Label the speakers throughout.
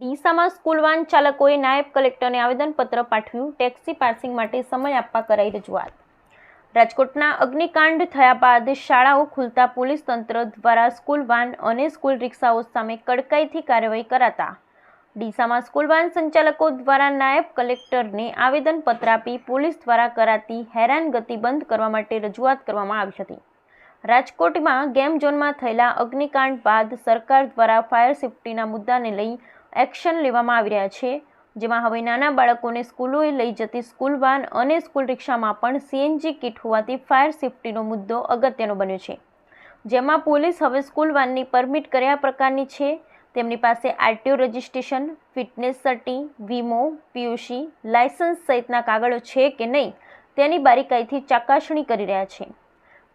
Speaker 1: ડીસામાં school van ચાલકોએ નાયબ કલેક્ટરને આવેદનપત્ર પાઠવ્યું, ટેક્સી પાર્સિંગ માટે સમય આપવા કરાઈ રજૂઆત. રાજકોટના અગ્નિકાંડ થયા બાદ શાળાઓ ખુલતા પોલીસ તંત્ર દ્વારા સ્કૂલ વાન અને સ્કૂલ રિક્ષાઓ સામે કડકાઈથી કાર્યવાહી કરાતા. ડીસામાં સ્કૂલ વાન સંચાલકો દ્વારા નાયબ કલેક્ટરને આવેદનપત્ર આપી પોલીસ દ્વારા કરાતી હેરાનગતિ બંધ કરવા માટે રજૂઆત કરવામાં આવી હતી. રાજકોટમાં ગેમ ઝોનમાં થયેલા અગ્નિકાંડ બાદ સરકાર દ્વારા ફાયર સેફ્ટીના મુદ્દાને લઈ એક્શન લેવામાં આવી રહ્યા છે, જેમાં હવે નાના બાળકોને સ્કૂલોએ લઈ જતી સ્કૂલ વાન અને સ્કૂલ રિક્ષામાં પણ સીએનજી કિટ હોવાથી ફાયર સેફ્ટીનો મુદ્દો અગત્યનો બન્યો છે. જેમાં પોલીસ હવે સ્કૂલ વાનની પરમિટ કયા પ્રકારની છે, તેમની પાસે આરટીઓ રજિસ્ટ્રેશન, ફિટનેસ સર્ટી, વીમો, પીયુસી, લાયસન્સ સહિતના કાગળો છે કે નહીં, તેની બારીકાઈથી ચકાસણી કરી રહ્યા છે.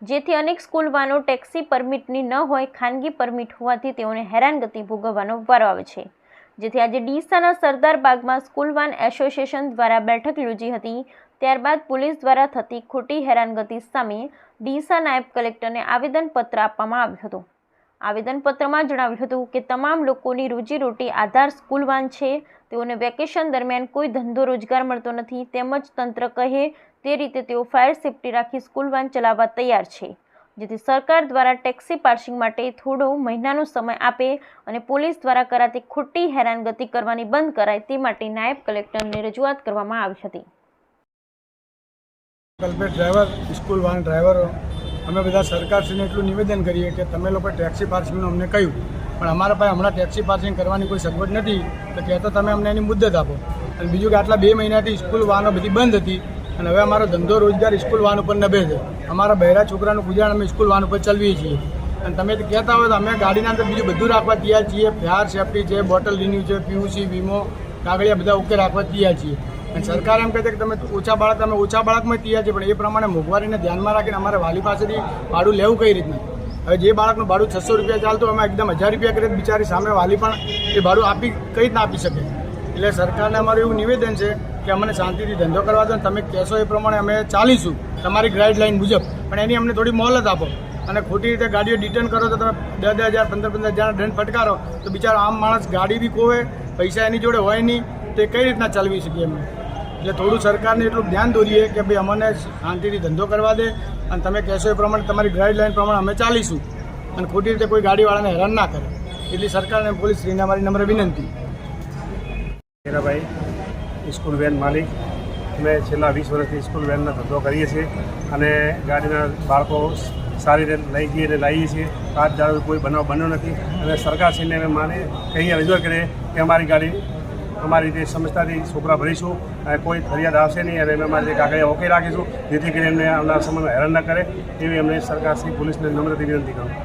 Speaker 1: જેથી અનેક સ્કૂલ વાનો ટેક્સી પરમિટની ન હોય ખાનગી પરમિટ હોવાથી તેઓને હેરાનગતિ ભોગવવાનો વારો આવે છે. જેથી આજે ડીસાના સરદાર બાગમાં સ્કૂલ વાન એસોસિએશન દ્વારા બેઠક યોજી હતી. ત્યારબાદ પોલીસ દ્વારા થતી ખોટી હેરાનગતિ સામે ડીસા નાયબ કલેક્ટરને આવેદનપત્ર આપવામાં આવ્યું હતું. આવેદનપત્રમાં જણાવ્યું હતું કે તમામ લોકોની રોજીરોટી આધાર સ્કૂલ વાન છે. તેઓને વેકેશન દરમિયાન કોઈ ધંધો રોજગાર મળતો નથી. તેમજ તંત્ર કહે, તે રીતે તેઓ ફાયર સેફ્ટી રાખી સ્કૂલ વાન ચલાવવા તૈયાર છે. જેથી સરકાર દ્વારા ટેક્સી પાર્સિંગ માટે થોડો મહિનાનો સમય આપે અને પોલીસ દ્વારા કરાતી ખોટી હેરાનગતિ કરવાની બંધ કરાય તે માટે નાયબ કલેક્ટરને રજૂઆત કરવામાં આવી હતી.
Speaker 2: ડ્રાઈવર, સ્કૂલ વાન ડ્રાઈવરો. અમે બધા સરકારશ્રીને એટલું નિવેદન કરીએ કે તમે લોકો ટેક્સી પાર્સિંગનું અમને કહ્યું. પણ અમારા પાસે હમણાં ટેક્સી પાર્સિંગ કરવાની કોઈ સગવડ નથી. તો કહેતો તમે અમને એની મુદ્દત આપો. અને બીજું કે આટલા બે મહિનાથી સ્કૂલ વાહનો બધી બંધ હતી. અને હવે અમારો ધંધો રોજગાર સ્કૂલ વાન ઉપર નભે છે. અમારા બહેરા છોકરાનું ગુજરાન અમે સ્કૂલ વાન ઉપર ચલાવીએ છીએ. અને તમે કહેતા હોય તો અમે ગાડીના અંદર બીજું બધું રાખવા તૈયાર છીએ. ફાયર સેફટી છે, બોટલ રિન્યુ છે, પીયુસી, વીમો, કાગળિયા બધા ઓકે રાખવા તૈયાર છીએ. અને સરકાર એમ કહે છે કે તમે ઓછા બાળક તમે ઓછા બાળકમાં તૈયાર છે પણ એ પ્રમાણે મોંઘવારીને ધ્યાનમાં રાખીને અમારે વાલી પાસેથી ભાડું લેવું કઈ રીતના? હવે જે બાળકનું ભાડું છસો રૂપિયા ચાલતું અમે એકદમ હજાર રૂપિયા કરીએ બિચારી સામે વાલી પણ એ ભાડું આપી, કઈ રીતના આપી શકે? એટલે સરકારને અમારું એવું નિવેદન છે કે અમને શાંતિથી ધંધો કરવા દો તમે કહેશો એ પ્રમાણે અમે ચાલીશું, તમારી ગાઈડલાઇન મુજબ. પણ એની અમને થોડી મોહલત આપો અને ખોટી રીતે ગાડીઓ ડિટેન કરો તો તમે દસ દસ હજાર, પંદર પંદર હજાર દંડ ફટકારો તો બિચારો આમ માણસ ગાડી બી ખોવે, પૈસા એની જોડે હોય નહીં, તે કઈ રીતના ચલાવી શકીએ અમે એટલે થોડું સરકારને એટલું ધ્યાન દોરીએ કે ભાઈ અમને શાંતિથી ધંધો કરવા દે અને તમે કહેશો એ પ્રમાણે તમારી ગાઈડલાઇન પ્રમાણે અમે ચાલીશું. અને ખોટી રીતે કોઈ ગાડીવાળાને હેરાન ના કરે. એટલી સરકારને પોલીસ શ્રીને અમારી નમ્ર વિનંતી.
Speaker 3: હીરાભાઈ સ્કૂલ વેન માલિક. અમે છેલ્લા વીસ વર્ષથી સ્કૂલ વેનનો ધંધો કરીએ છીએ અને ગાડીના બાળકો સારી રીતે લઈ જઈએ અને લાવીએ છીએ. આજ દાડો કોઈ બનાવ બન્યો નથી અને સરકારશ્રીને અમે માને, કહીએ, રજૂઆત કરીએ કે અમારી ગાડી અમારી રીતે સમજતાથી છોકરા ભરીશું અને કોઈ ફરિયાદ આવશે નહીં અને અમે અમારી કાગળિયા ઓકે રાખીશું જેથી કરીને એમને આવનાર સમયમાં હેરાન ન કરે એવી અમને સરકારશ્રી, પોલીસને નમ્રથી વિનંતી કરું